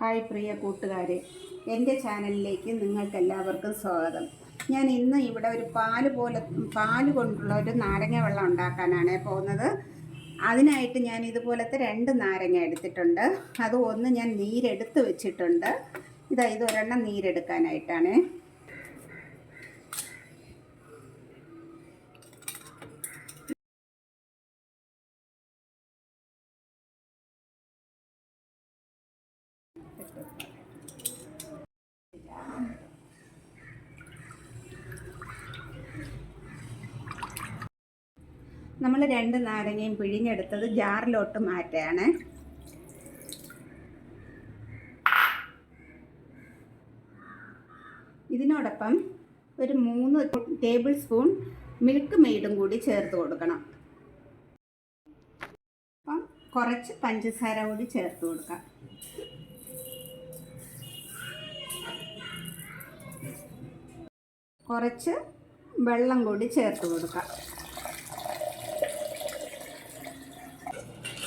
Hi പ്രിയ കൂട്ടുകാരെ എന്റെ ചാനലിലേക്ക് നിങ്ങൾക്കെല്ലാവർക്കും സ്വാഗതം. ഞാൻ ഇന്ന് ഇവിടെ ഒരു പാൽ പോലെ പാൽ കൊണ്ടുള്ള ഒരു നാരങ്ങ വെള്ളം ഉണ്ടാക്കാനാണ് പോകുന്നത്. അതിനായിട്ട് ഞാൻ ഇതുപോലത്തെ രണ്ട് നാരങ്ങ എടുത്തിട്ടുണ്ട്. അത് ഒന്ന് ഞാൻ നീരെടുത്ത് വെച്ചിട്ടുണ്ട്. ഇതാ ഇത് ഒരെണ്ണം നീരെടുക്കാനായിട്ടാണ്. നമ്മൾ രണ്ട് നാരങ്ങയും പിഴിഞ്ഞെടുത്തത് ജാറിലോട്ട് മാറ്റുകയാണ് ഇതിനോടൊപ്പം ഒരു മൂന്ന് ടേബിൾ സ്പൂൺ മിൽക്ക് മെയ്ഡും കൂടി ചേർത്ത് കൊടുക്കണം. അപ്പം കുറച്ച് പഞ്ചസാര കൂടി ചേർത്ത് കൊടുക്കാം. കുറച്ച് വെള്ളം കൂടി ചേർത്ത് കൊടുക്കാം.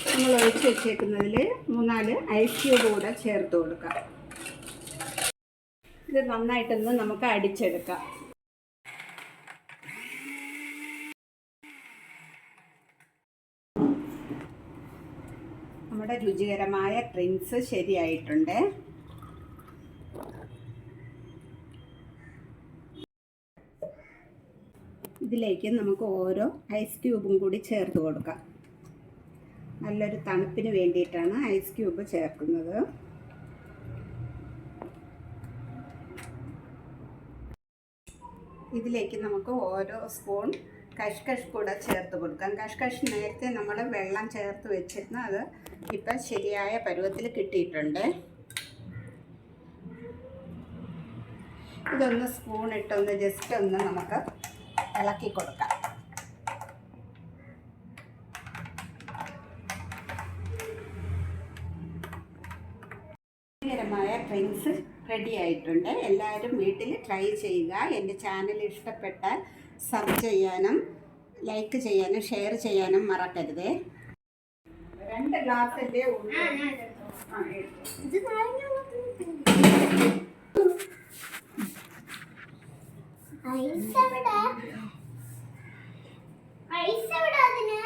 നമ്മൾ ഒഴിച്ച് വെച്ചേക്കുന്നതിൽ മൂന്നാൽ ഐസ് ക്യൂബ് കൂടെ ചേർത്ത് കൊടുക്കാം. ഇത് നന്നായിട്ടൊന്ന് നമുക്ക് അടിച്ചെടുക്കാം. നമ്മുടെ രുചികരമായ ഡ്രിങ്ക്സ് ശരിയായിട്ടുണ്ട്. ഇതിലേക്ക് നമുക്ക് ഓരോ ഐസ് ക്യൂബും കൂടി ചേർത്ത് കൊടുക്കാം. നല്ലൊരു തണുപ്പിന് വേണ്ടിയിട്ടാണ് ഐസ് ക്യൂബ് ചേർക്കുന്നത്. ഇതിലേക്ക് നമുക്ക് ഓരോ സ്പൂൺ കഷ്കഷ് കൂടെ ചേർത്ത് കൊടുക്കാം. കഷ്കഷ് നേരത്തെ നമ്മൾ വെള്ളം ചേർത്ത് വെച്ചിരുന്നു. അത് ഇപ്പം ശരിയായ പരുവത്തിൽ കിട്ടിയിട്ടുണ്ട്. ഇതൊന്ന് സ്പൂൺ ഇട്ടൊന്ന് ജസ്റ്റ് ഒന്ന് നമുക്ക് ഇളക്കി കൊടുക്കാം. രുചികരമായ ഡ്രിങ്ക്സ് റെഡി ആയിട്ടുണ്ട്. എല്ലാവരും വീട്ടിൽ ട്രൈ ചെയ്യുക. എന്റെ ചാനൽ ഇഷ്ടപ്പെട്ടാൽ സബ് ചെയ്യാനും ലൈക്ക് ചെയ്യാനും ഷെയർ ചെയ്യാനും മറക്കരുത്. രണ്ട് ഗ്ലാസ് ഇത് നാരങ്ങ ഐസ് എവിടെ? ഐസ് എവിടെ അതിന്?